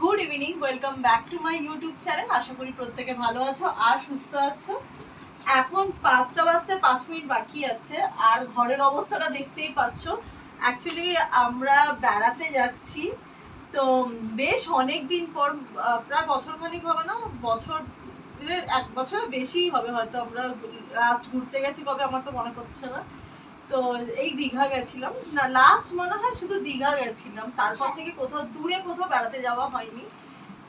Good evening welcome back to my YouTube channel আশা করি প্রত্যেকে ভালো আছো আর সুস্থ আছো। এখন পাঁচটা বাজতে পাঁচ মিনিট বাকি আছে আর ঘরের অবস্থাটা দেখতেই পাচ্ছ। অ্যাকচুয়ালি আমরা বেড়াতে যাচ্ছি। তো বেশ অনেক দিন পর প্রায় বছর খানিক হবে না, বছর এক বছরের বেশি হবে হয়তো আমরা লাস্ট ঘুরতে গেছি কবে আমার তো মনে পড়ছে না। তো এই দীঘা গেছিলাম। না লাস্ট মনে হয় শুধু দীঘা গেছিলাম। তারপর থেকে কোথাও দূরে কোথাও বেড়াতে যাওয়া হয়নি।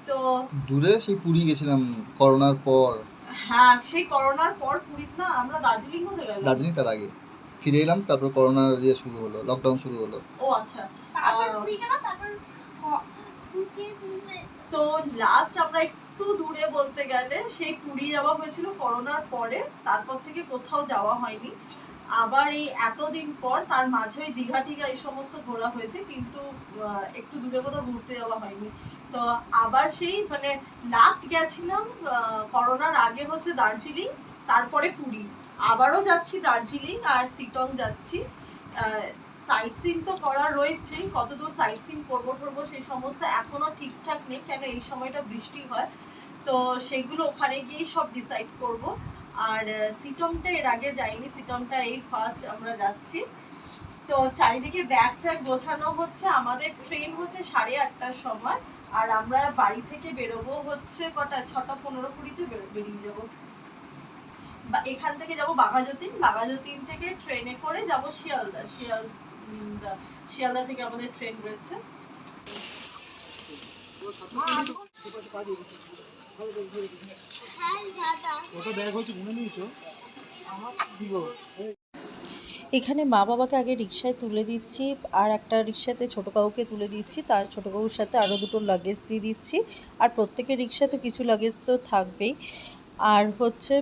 তো দূরে সেই পুরী গেছিলাম করোনার পর। হ্যাঁ সেই করোনার পর পুরীত না আমরা দার্জিলিং হতে গেলাম। দার্জিলিং তার আগে। ফিরে এলাম তারপর করোনার ইয়ে শুরু হলো লকডাউন শুরু হলো। ও আচ্ছা। তো লাস্ট আমরা একটু দূরে বলতে গেলে সেই পুরী যাওয়া হয়েছিল করোনার পরে। তারপর থেকে কোথাও যাওয়া হয়নি। আবার এই এতদিন পর তার মাঝে ওই দীঘা টিঘা এই সমস্ত ঘোরা হয়েছে, কিন্তু একটু দূরে কোথাও ঘুরতে যাওয়া হয়নি। তো আবার সেই মানে লাস্ট গেছিলাম করোনার আগে হচ্ছে দার্জিলিং, তারপরে পুরী। আবারও যাচ্ছি দার্জিলিং আর সিটং যাচ্ছি। সাইট সিন তো করা রয়েছে কতদূর সাইট সিন করব টরবো সেই সমস্ত এখনও ঠিকঠাক নেই, কেন এই সময়টা বৃষ্টি হয়। তো সেগুলো ওখানে গিয়েই সব ডিসাইড করব। আর সিটংটা এর আগে যাইনি সিটংটা এই ফার্স্ট আমরা যাচ্ছি। তো চারিদিকে ব্যাগ ফ্যাগ গোছানো হচ্ছে, আমাদের ট্রেন হচ্ছে সাড়ে আটটার সময়, আর আমরা বাড়ি থেকে বেরোবো হচ্ছে কটা, ছটা পনেরো কুড়িতে বেরিয়ে যাব। এখান থেকে যাব বাঘাযতীন বাঘাযতীন থেকে ট্রেনে করে যাব শিয়ালদা, শিয়াল শিয়ালদা থেকে আমাদের ট্রেন রয়েছে। এখানে মা বাবাকে আগে রিক্সায় তুলে দিচ্ছি, আর একটা রিক্সাতে ছোটো কাউকে তুলে দিচ্ছি, তার ছোটো কাউর সাথে আরও দুটো লাগেজ দিয়ে দিচ্ছি, আর প্রত্যেকের রিক্সাতে কিছু লাগেজ তো থাকবেই। আর হচ্ছে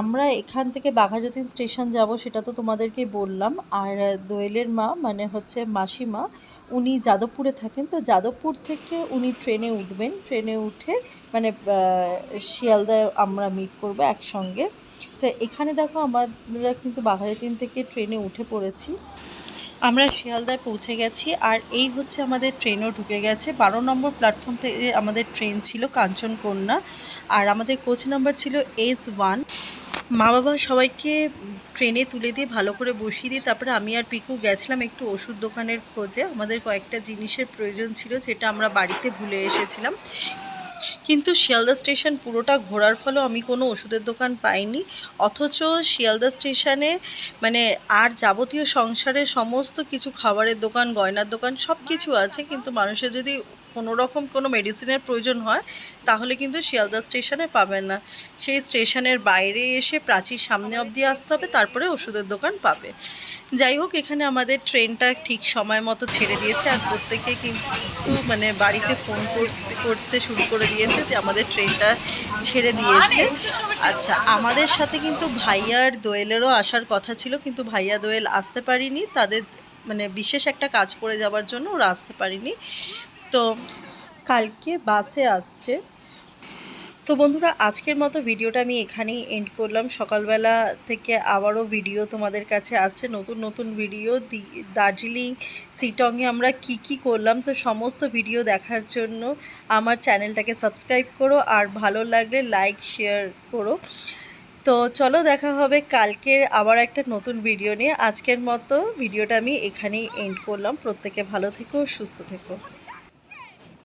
আমরা এখান থেকে বাঘাযতীন স্টেশন যাব, সেটা তো তোমাদেরকে বললাম। আর দোয়েলের মা মানে হচ্ছে মাসিমা উনি যাদবপুরে থাকেন, তো যাদবপুর থেকে উনি ট্রেনে উঠবেন। ট্রেনে উঠে মানে শিয়ালদায় আমরা মিট করব একসঙ্গে। তো এখানে দেখো আমরা কিন্তু বাঘাযতীন থেকে ট্রেনে উঠে পড়েছি। আমরা শিয়ালদায় পৌঁছে গেছি আর এই হচ্ছে আমাদের ট্রেনও ঢুকে গেছে। বারো নম্বর প্ল্যাটফর্ম থেকে আমাদের ট্রেন ছিল কাঞ্চনকন্যা আর আমাদের কোচ নাম্বার ছিল এস ওয়ান মা বাবা সবাইকে ট্রেনে তুলে দিয়ে ভালো করে বসিয়ে দিয়ে তারপরে আমি আর পিকু গেছিলাম একটু ওষুধ দোকানের খোঁজে। আমাদের কয়েকটা জিনিসের প্রয়োজন ছিল যেটা আমরা বাড়িতে ভুলে এসেছিলাম। কিন্তু শিয়ালদা স্টেশন পুরোটা ঘোরার ফলেও আমি কোনো ওষুধের দোকান পাইনি। অথচ শিয়ালদা স্টেশনে মানে আর যাবতীয় সংসারের সমস্ত কিছু খাবারের দোকান, গয়নার দোকান সব কিছু আছে। কিন্তু মানুষের যদি কোনো রকম কোনো মেডিসিনের প্রয়োজন হয়, তাহলে কিন্তু শিয়ালদা স্টেশনে পাবেন না। সেই স্টেশনের বাইরে এসে প্রাচীর সামনে অবধি আসতে হবে, তারপরে ওষুধের দোকান পাবে। যাই হোক, এখানে আমাদের ট্রেনটা ঠিক সময় মতো ছেড়ে দিয়েছে আর প্রত্যেকে কিন্তু মানে বাড়িতে ফোন করতে করতে শুরু করে দিয়েছে যে আমাদের ট্রেনটা ছেড়ে দিয়েছে। আচ্ছা আমাদের সাথে কিন্তু ভাইয়ার দোয়েলেরও আসার কথা ছিল, কিন্তু ভাইয়া দোয়েল আসতে পারিনি। তাদের মানে বিশেষ একটা কাজ পড়ে যাওয়ার জন্য ওরা আসতে পারিনি। তো কালকে বাসে আসছে। তো বন্ধুরা, আজকের মতো ভিডিওটা আমি এখানেই এন্ড করলাম। সকালবেলা থেকে আবারও ভিডিও তোমাদের কাছে আসছে। নতুন নতুন ভিডিও দার্জিলিং সিটংয়ে আমরা কি কি করলাম? তো সমস্ত ভিডিও দেখার জন্য আমার চ্যানেলটাকে সাবস্ক্রাইব করো আর ভালো লাগলে লাইক শেয়ার করো। তো চলো দেখা হবে কালকের আবার একটা নতুন ভিডিও নিয়ে। আজকের মতো ভিডিওটা আমি এখানেই এন্ড করলাম। প্রত্যেকে ভালো থেকো, সুস্থ থেকো।